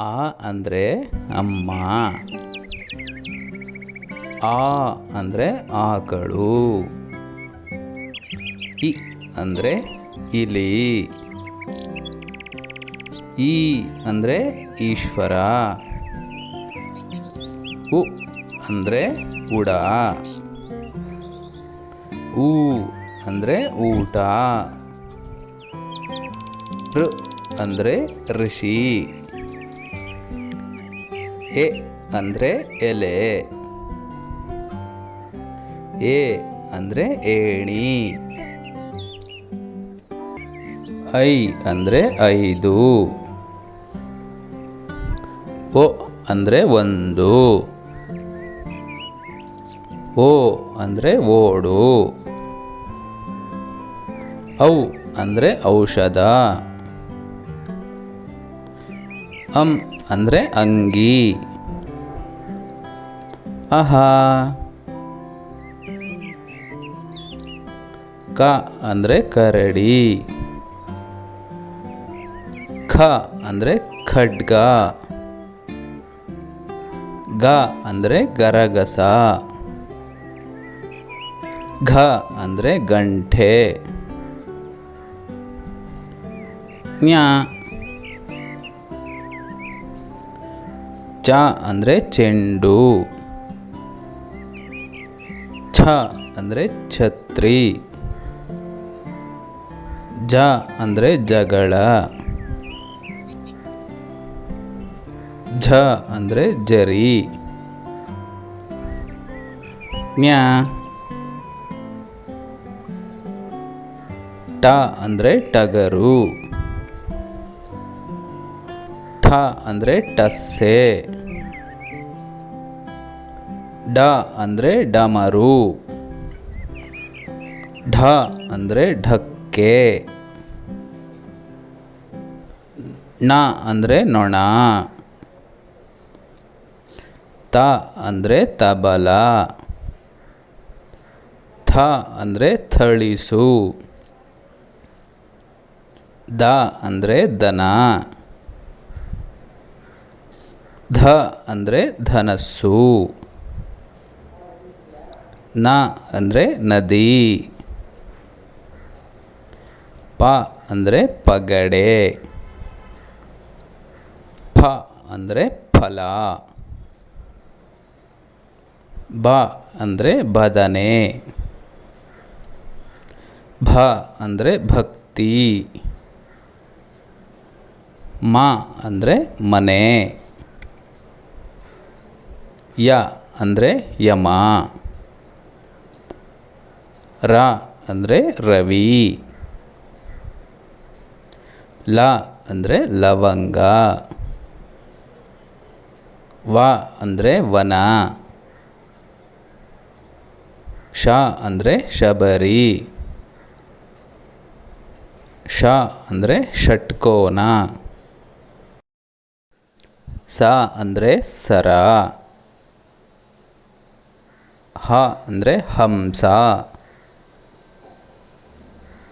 ಆ ಅಂದರೆ ಅಮ್ಮ. ಆ ಅಂದರೆ ಆಕಳು. ಇ ಅಂದರೆ ಇಲಿ. ಈ ಅಂದರೆ ಈಶ್ವರ. ಉ ಅಂದರೆ ಉಡ. ಊ ಅಂದರೆ ಊಟ. ಋ ಅಂದರೆ ಋಷಿ. ಎ ಅಂದರೆ ಎಲೆ. ಎ ಅಂದರೆ ಏಣಿ. ಐ ಅಂದರೆ ಐದು. ಒ ಅಂದರೆ ಒಂದು. ಓ ಅಂದರೆ ಓಡು. ಔ ಅಂದರೆ ಔಷಧ. ಅಂ ಅಂದರೆ ಅಂಗಿ. ಅಹಾ. ಕ ಅಂದರೆ ಕರಡಿ. ಖ ಅಂದರೆ ಖಡ್ಗ. ಗ ಅಂದರೆ ಗರಗಸ. ಘ ಅಂದರೆ ಗಂಟೆ. ಜ್ಞ ಅಂದರೆ ಚೆಂಡು. ಛ ಅಂದರೆ ಛತ್ರಿ. ಜ ಅಂದರೆ ಜಗಳ. ಝ ಅಂದರೆ ಜರಿ. ನ್ಯಾ ಟ ಅಂದರೆ ಟಗರು. ಠ ಅಂದರೆ ಟಸ್ಸೆ. ಡ ಅಂದರೆ ಡಮರು. ಢ ಅಂದರೆ ಢಕ್ಕೆ. ಣ ಅಂದರೆ ನೊಣ. ತ ಅಂದರೆ ತಬಲ. ಥ ಅಂದರೆ ಥಳಿಸು. ದ ಅಂದರೆ ದನ. ಧ ಅಂದರೆ ಧನಸ್ಸು. ನ ಅಂದರೆ ನದಿ. ಪ ಅಂದರೆ ಪಗಡೆ. ಫ ಅಂದರೆ ಫಲ. ಬ ಅಂದರೆ ಬದನೆ. ಭ ಅಂದರೆ ಭಕ್ತಿ. ಮ ಅಂದರೆ ಮನೆ. ಯ ಅಂದರೆ ಯಮ. ರ ಅಂದರೆ ರವಿ. ಲ ಅಂದರೆ ಲವಂಗ. ವ ಅಂದರೆ ವನ. ಶ ಅಂದರೆ ಶಬರಿ. ಶ ಅಂದರೆ ಷಟ್ಕೋನ. ಸ ಅಂದರೆ ಸರ. ಹ ಅಂದರೆ ಹಂಸ.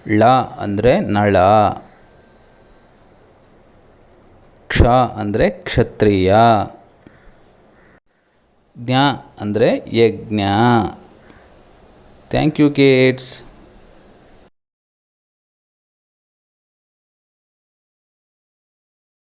ಳ ಅಂದರೆ ನಳ. ಕ್ಷ ಅಂದರೆ ಕ್ಷತ್ರಿಯ. ಜ್ಞ ಅಂದರೆ ಯಜ್ಞ. Thank you kids